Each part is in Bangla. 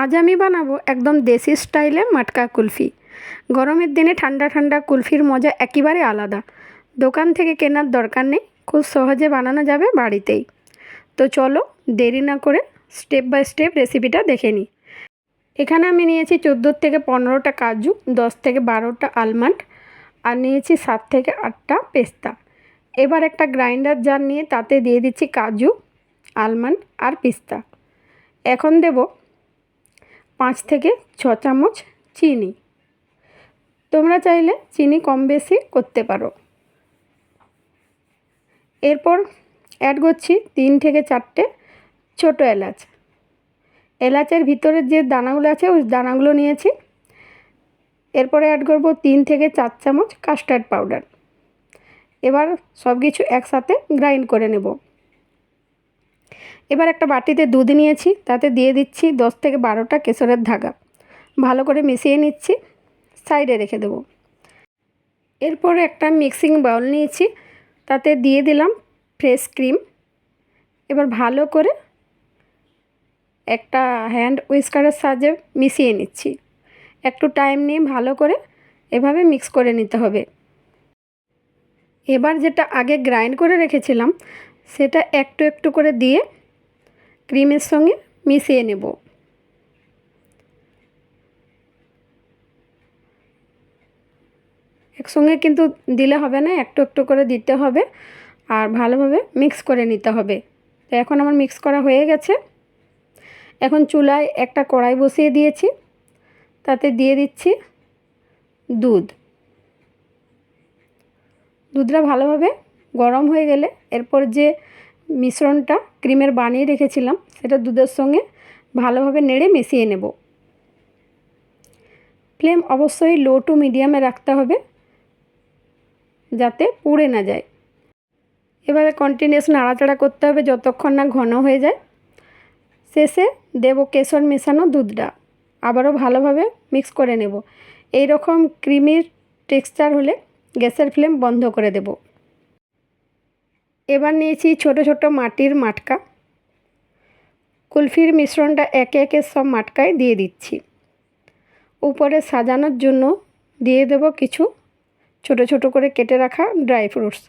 আজ আমি বানাবো একদম দেশি স্টাইলে মাটকা কুলফি। গরমের দিনে ঠান্ডা ঠান্ডা কুলফির মজা একেবারে আলাদা। দোকান থেকে কেনার দরকার নেই, খুব সহজে বানানো যাবে বাড়িতেই। তো চলো দেরি না করে স্টেপ বাই স্টেপ রেসিপিটা দেখে নিই। এখানে আমি নিয়েছি চোদ্দোর থেকে পনেরোটা কাজু, দশ থেকে বারোটা আলমন্ড আর নিয়েছি সাত থেকে আটটা পেস্তা। এবার একটা গ্রাইন্ডার জার নিয়ে তাতে দিয়ে দিচ্ছি কাজু আলমন্ড আর পিস্তা। এখন দেব পাঁচ থেকে ছ চামচ চিনি। তোমরা চাইলে চিনি কম বেশি করতে পারো। এরপর অ্যাড করছি তিন থেকে চারটে ছোটো এলাচ। এলাচের ভিতরের যে দানাগুলো আছে, ওই দানাগুলো নিয়েছি। এরপরে অ্যাড করব তিন থেকে চার চামচ কাস্টার্ড পাউডার এবার সব কিছু একসাথে গ্রাইন্ড করে নেব। এবার একটা বাটিতে দুধ নিয়েছি, তাতে দিয়ে দিচ্ছি দশ থেকে বারোটা কেশরের ধাগা। ভালো করে মিশিয়ে নিচ্ছি, সাইডে রেখে দেবো। এরপরে একটা মিক্সিং বাউল নিয়েছি, তাতে দিয়ে দিলাম ফ্রেশ ক্রিম। এবার ভালো করে একটা হ্যান্ড উইস্কারের সাহায্যে মিশিয়ে নিচ্ছি। একটু টাইম নিয়ে ভালো করে এভাবে মিক্স করে নিতে হবে। এবার যেটা আগে গ্রাইন্ড করে রেখেছিলাম, সেটা একটু একটু করে দিয়ে ক্রিমের সঙ্গে মিশিয়ে নেব। একসঙ্গে কিন্তু দিলে হবে না, একটু একটু করে দিতে হবে আর ভালোভাবে মিক্স করে নিতে হবে। তো এখন আমার মিক্স করা হয়ে গেছে। এখন চুলায় একটা কড়াই বসিয়ে দিয়েছি। তাতে দিয়ে দিচ্ছি দুধ। দুধটা ভালোভাবে গরম হয়ে গেলে এরপর যে মিশ্রণটা ক্রিমের বানিয়ে রেখেছিলাম, সেটা দুধের সঙ্গে ভালোভাবে নেড়ে মিশিয়ে নেব। ফ্লেম অবশ্যই লো টু মিডিয়ামে রাখতে হবে, যাতে পুড়ে না যায়। এভাবে কন্টিনিউস নাড়াচাড়া করতে হবে যতক্ষণ না ঘন হয়ে যায়। শেষে দেব কেশর মেশানো দুধটা, আবারও ভালোভাবে মিক্স করে নেব। এই রকম ক্রিমির টেক্সচার হলে গ্যাসের ফ্লেম বন্ধ করে দেব। এবার নিয়েছি ছোট ছোট মাটির মাটকা। কুলফির মিশ্রণটা একে একে সব মাটকায় দিয়ে দিচ্ছি। উপরে সাজানোর জন্য দিয়ে দেব কিছু ছোট ছোট করে কেটে রাখা ড্রাই ফ্রুটস।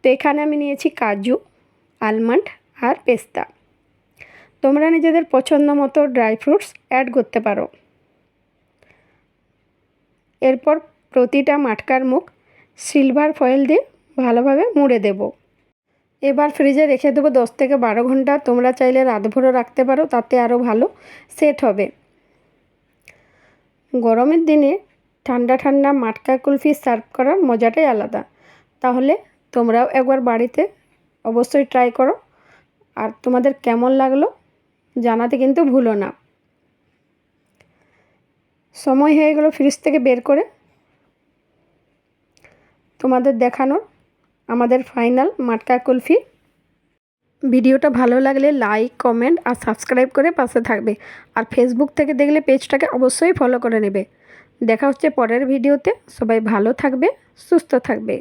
তো এখানে আমি নিয়েছি কাজু, আলমন্ড আর পেস্তা। তোমরা নিজেদের পছন্দ মতো ড্রাই ফ্রুটস অ্যাড করতে পারো। এরপর প্রতিটা মাটকার মুখ সিলভার ফয়েল দিয়ে ভালোভাবে মুড়ে দেব। এবার ফ্রিজে রেখে দেবো দশ থেকে বারো ঘণ্টা। তোমরা চাইলে রাতভরও রাখতে পারো, তাতে আরও ভালো সেট হবে। গরমের দিনে ঠান্ডা ঠান্ডা মাটকা কুলফি সার্ভ করার মজাটাই আলাদা। তাহলে তোমরাও একবার বাড়িতে অবশ্যই ট্রাই করো। আর তোমাদের কেমন লাগল জানাতে কিন্তু ভুলো না। সময় হয়ে গেলো ফ্রিজ থেকে বের করে তোমাদের দেখানোর। আমাদের ফাইনাল মাটকা কুলফি। ভিডিওটা ভালো লাগলে লাইক, কমেন্ট আর সাবস্ক্রাইব করে পাশে থাকবে। আর ফেসবুক থেকে দেখলে পেজটাকে অবশ্যই ফলো করে নেবে। দেখা হচ্ছে পরের ভিডিওতে। সবাই ভালো থাকবে, সুস্থ থাকবে।